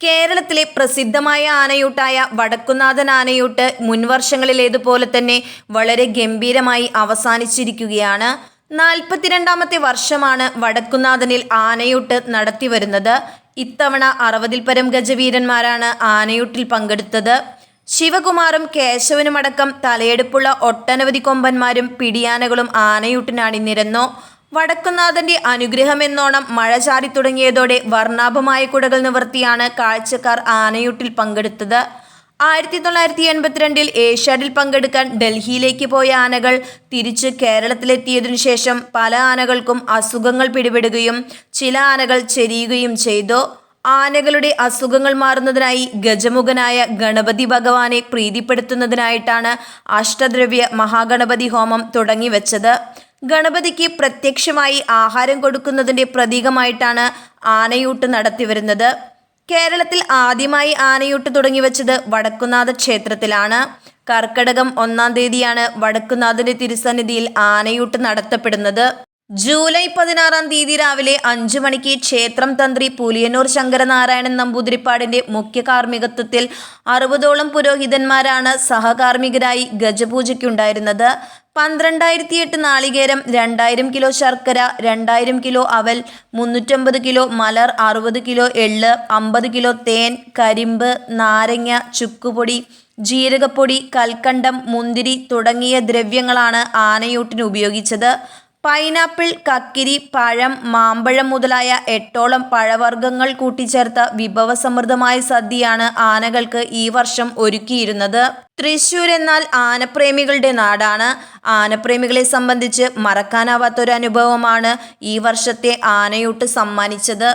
കേരളത്തിലെ പ്രസിദ്ധമായ ആനയൂട്ടായ വടക്കുന്നാഥൻ ആനയൂട്ട് മുൻവർഷങ്ങളിലേതുപോലെ തന്നെ വളരെ ഗംഭീരമായി അവസാനിച്ചിരിക്കുകയാണ്. നാൽപ്പത്തിരണ്ടാമത്തെ വർഷമാണ് വടക്കുന്നാഥനിൽ ആനയൂട്ട് നടത്തിവരുന്നത്. ഇത്തവണ അറുപതിൽ പരം ഗജവീരന്മാരാണ് ആനയൂട്ടിൽ പങ്കെടുത്തത്. ശിവകുമാറും കേശവനുമടക്കം തലയെടുപ്പുള്ള ഒട്ടനവധി കൊമ്പന്മാരും പിടിയാനകളും ആനയൂട്ടിന് അണിനിരന്നു വടക്കുന്നാഥന്റെ അനുഗ്രഹമെന്നോണം മഴ ചാരി തുടങ്ങിയതോടെ വർണാഭമായ കുടകൾ നിവർത്തിയാണ് കാഴ്ചക്കാർ ആനയൂട്ടിൽ പങ്കെടുത്തത്. ആയിരത്തി തൊള്ളായിരത്തി എൺപത്തിരണ്ടിൽ ഏഷ്യാഡിൽ പങ്കെടുക്കാൻ ഡൽഹിയിലേക്ക് പോയ ആനകൾ തിരിച്ച് കേരളത്തിലെത്തിയതിനു ശേഷം പല ആനകൾക്കും അസുഖങ്ങൾ പിടിപെടുകയും ചില ആനകൾ ചെരിയുകയും ചെയ്തു. ആനകളുടെ അസുഖങ്ങൾ മാറുന്നതിനായി ഗജമുഖനായ ഗണപതി ഭഗവാനെ പ്രീതിപ്പെടുത്തുന്നതിനായിട്ടാണ് അഷ്ടദ്രവ്യ മഹാഗണപതി ഹോമം തുടങ്ങിവെച്ചത്. ഗണപതിക്ക് പ്രത്യക്ഷമായി ആഹാരം കൊടുക്കുന്നതിന്റെ പ്രതീകമായിട്ടാണ് ആനയൂട്ട് നടത്തിവരുന്നത്. കേരളത്തിൽ ആദ്യമായി ആനയൂട്ട് തുടങ്ങി വെച്ചത് വടക്കുന്നാഥ ക്ഷേത്രത്തിലാണ്. കർക്കടകം ഒന്നാം തീയതിയാണ് വടക്കുനാഥന്റെ തിരുസന്നിധിയിൽ ആനയൂട്ട് നടത്തപ്പെടുന്നത്. ജൂലൈ പതിനാറാം തീയതി രാവിലെ അഞ്ചു മണിക്ക് ക്ഷേത്രം തന്ത്രി പുലിയന്നൂർ ശങ്കരനാരായണൻ നമ്പൂതിരിപ്പാടിന്റെ മുഖ്യ കാർമ്മികത്വത്തിൽ അറുപതോളം പുരോഹിതന്മാരാണ് സഹകാർമ്മികരായി ഗജപൂജയ്ക്കുണ്ടായിരുന്നത്. പന്ത്രണ്ടായിരത്തി എട്ട് നാളികേരം രണ്ടായിരം കിലോ ശർക്കര രണ്ടായിരം കിലോ അവൽ മുന്നൂറ്റമ്പത് കിലോ മലർ അറുപത് കിലോ എള്ള് അമ്പത് കിലോ തേൻ കരിമ്പ് നാരങ്ങ ചുക്കുപൊടി ജീരകപ്പൊടി കൽക്കണ്ടം മുന്തിരി തുടങ്ങിയ ദ്രവ്യങ്ങളാണ് ആനയൂട്ടിന് ഉപയോഗിച്ചത്. പൈനാപ്പിൾ കക്കിരി പഴം മാമ്പഴം മുതലായ എട്ടോളം പഴവർഗങ്ങൾ കൂട്ടിച്ചേർത്ത വിഭവസമൃദ്ധമായ സദ്യയാണ് ആനകൾക്ക് ഈ വർഷം ഒരുക്കിയിരുന്നത്. തൃശൂർ എന്നാൽ ആനപ്രേമികളുടെ നാടാണ്. ആനപ്രേമികളെ സംബന്ധിച്ച് മറക്കാനാവാത്തൊരു അനുഭവമാണ് ഈ വർഷത്തെ ആനയൂട്ട് സമ്മാനിച്ചത്.